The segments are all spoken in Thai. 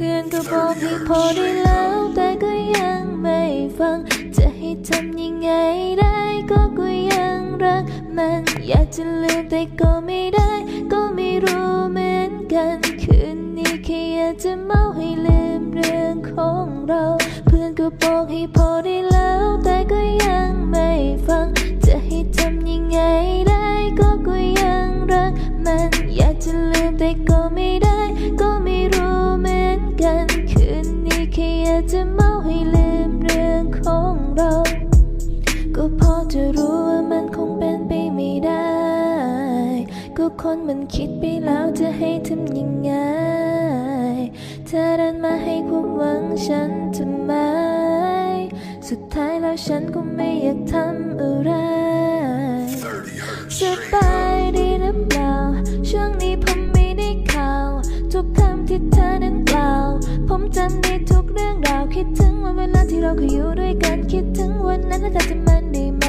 พื่อนก็บอกให้พอได้แล้ว แต่ก็ยังไม่ฟัง จะให้ทำยังไงได้ก็ก็ยังรักมัน อยากจะลืมแต่ก็ไม่ได้ ก็ไม่รู้เหมือนกัน คืนนี้แค่อยากจะเมาให้ลืมเรื่องของเรา เพื่อนก็บอกให้พอได้แล้ว แต่ก็ยังไม่ฟัง จะให้ทำยังไงได้ก็ก็ยังรักมัน อยากจะลืมแต่ก็ไม่ได้ จะเมาให้ลืมเรื่องของเรา ก็พอจะรู้ว่ามันคงเป็นไปไม่ได้ ก็คนมันคิดไปแล้วจะให้ทำยังไงเธอเดินมาให้ความหวังฉันทำไม สุดท้ายแล้วฉันก็ไม่อยากทำอะไรสบายดีหรือเปล่า ช่วงนี้ผมไม่ได้ข่าว ทุกคำที่เธอนั้นกล่าว ผมจำได้ทุก เรื่องราวคิดถึงวันเวลาที่เราเคยอยู่ด้วยกันคิดถึงวันนั้นแล้วเธอจะมันได้ไหม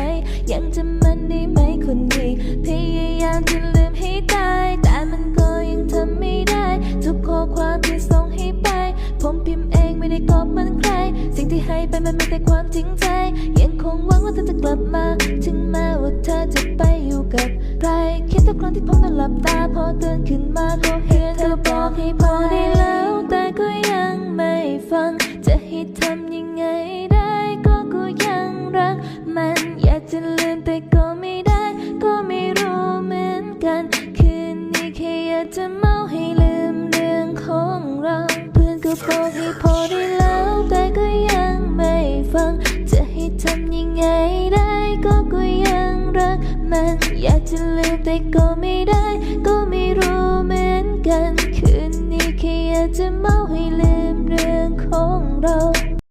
ยังจำมันได้ไหมคนดีพยายามจะลืมให้ได้แต่มันก็ยังทำไม่ได้ ทุกข้อความที่ส่งให้ไป ผมพิมพ์เองไม่ได้กอบมันใคร สิ่งที่ให้ไปมันมีแต่ความจริงใจ ยังคงหวังว่าเธอจะกลับมา ถึงแม้ว่าเธอจะไปอยู่กับใครคิดทุกครั้งที่ผมนอนหลับตาพอตื่นขึ้นมาก็เห็น จะให้ทำยังไงได้ก็ก็ยังรัก มันอยากจะลืมแต่ก็ไม่ได้ ก็ไม่รู้เหมือนกัน คืนนี้แค่อยากจะเมาให้ลืมเรื่องของเราเพื่อนก็บอกให้พอได้แล้วแต่ก็ยังไม่ฟัง จะให้ทำยังไงได้ก็ก็ยังรัก มันอยากจะลืมแต่ก็ไม่ได้ ก็ไม่รู้เหมือนกัน คืนนี้แค่อยากจะเมาให้ลืม เรื่องของเรา